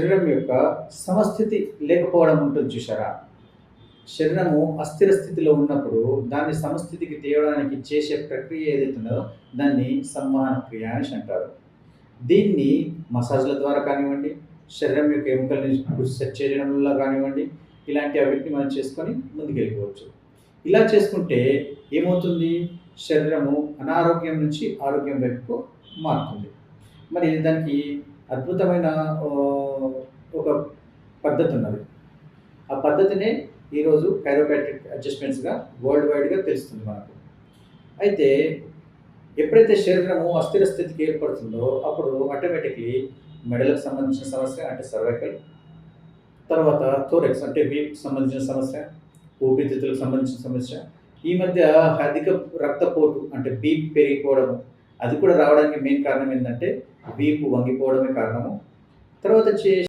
శరీరం యొక్క సమస్థితి లేకపోవడం ఉంటుంది చూసారా శరీరము అస్థిర స్థితిలో ఉన్నప్పుడు దాన్ని సమస్థితికి తేవడానికి చేసే ప్రక్రియ ఏదైతుందో దాన్ని సంవహన క్రియ అని అంటారు. దీన్ని మసాజ్ల ద్వారా కానివ్వండి శరీరం యొక్క ఎముకల్ని సెట్ చేయడం వల్ల కానివ్వండి ఇలాంటి అవిటిని మనం చేసుకొని ముందుకెళ్ళిపోవచ్చు. ఇలా చేసుకుంటే ఏమవుతుంది? శరీరము అనారోగ్యం నుంచి ఆరోగ్యం వైపు మారుతుంది. మరి దానికి అద్భుతమైన ఒక పద్ధతి ఉన్నది ఆ పద్ధతినే ఈరోజు కైరోపాటిక్ అడ్జస్ట్మెంట్స్గా వరల్డ్ వైడ్గా తెలుస్తుంది మనకు. అయితే ఎప్పుడైతే శరీరము అస్థిర స్థితికి ఏర్పడుతుందో అప్పుడు ఆటోమేటిక్లీ మెడలకు సంబంధించిన సమస్య అంటే సర్వైకల్ తర్వాత థోరెక్స్ అంటే వీప్ సంబంధించిన సమస్య ఊపిరితిత్తులకు సంబంధించిన సమస్య ఈ మధ్య అధిక రక్తపోటు అంటే బీప్ పెరిగిపోవడము అది కూడా రావడానికి మెయిన్ కారణం ఏంటంటే వీపు వంగిపోవడమే కారణము. తర్వాత వచ్చి